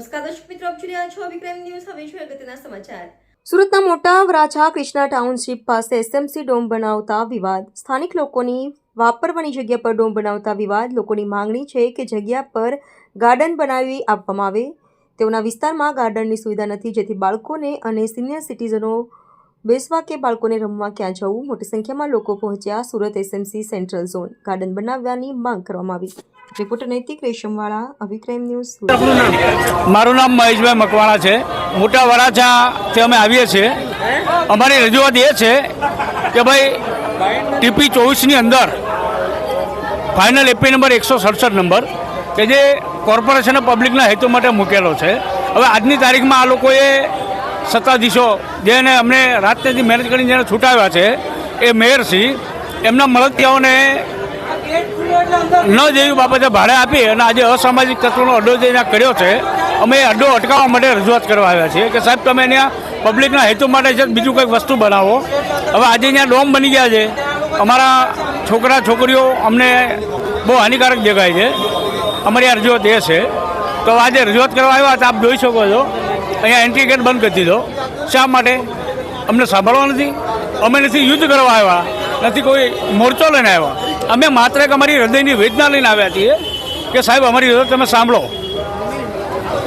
નમસ્કાર દર્શક મિત્રો, આપ જોઈ રહ્યા છો વિક્રમ ન્યૂઝ. હવે જોઈએ અગત્યના સમાચાર. સુરતના મોટા વરાછા કૃષ્ણા ટાઉનશીપ પાસે એસએમસી ડોમ બનાવતા વિવાદ. સ્થાનિક લોકોની વાપરવાની જગ્યા પર ડોમ બનાવતા વિવાદ. લોકોની માંગણી છે કે જગ્યા પર ગાર્ડન બનાવી આપવામાં આવે. તેઓના વિસ્તારમાં ગાર્ડનની સુવિધા નથી, જેથી બાળકોને અને સિનિયર સિટીઝનો બેસવા કે બાળકોને રમવા ક્યાં જવું? મોટી સંખ્યામાં લોકો પહોંચ્યા. Surat SMC central zone. Garden બનાવવાની માંગ કરવામાં આવી. રિપોર્ટર નૈતિક રેશમવાળા અભિક્રમ ન્યૂઝ મારું નામ મહેશભાઈ મકવાણા છે. મોટા વરાછાથી અમે આવીએ છીએ. અમારી રજૂઆત એ છે કે ભાઈ, ટીપી ચોવીસની અંદર ફાઇનલ એપી નંબર એકસો સડસઠ નંબર, કે જે કોર્પોરેશન પબ્લિકના હેતુ માટે મૂકેલો છે. હવે આજની તારીખમાં આ લોકોએ સત્તાધીશો જેને અમને રાતનેથી મહેનત કરીને જેને છૂટાવ્યા છે, એ મેયરસિંહ એમના મળતિયાઓને ન જેવી બાબતે ભાડે આપી અને આજે અસામાજિક તત્વોનો અડ્ડો જે કર્યો છે, અમે એ અડ્ડો અટકાવવા માટે રજૂઆત કરવા આવ્યા છીએ કે સાહેબ, તમે અહીંયા પબ્લિકના હેતુ માટે છે, બીજું કંઈક વસ્તુ બનાવો. હવે આજે અહીંયા ડોમ બની ગયા છે. અમારા છોકરા, છોકરીઓ અમને બહુ હાનિકારક જગાય છે. અમારી આ રજૂઆત એ છે. તો આજે રજૂઆત કરવા આવ્યા તો આપ જોઈ શકો છો. અહીંયા એન્ટ્રી ગેટ બંધ કરી દીધો. શા માટે? અમને સાંભળવા નથી. અમે નથી યુદ્ધ કરવા આવ્યા. નથી કોઈ મોરચો લઈને આવ્યા. અમે માત્ર એક અમારી હૃદયની વેદના લઈને આવ્યા છીએ કે સાહેબ, અમારી તમે સાંભળો.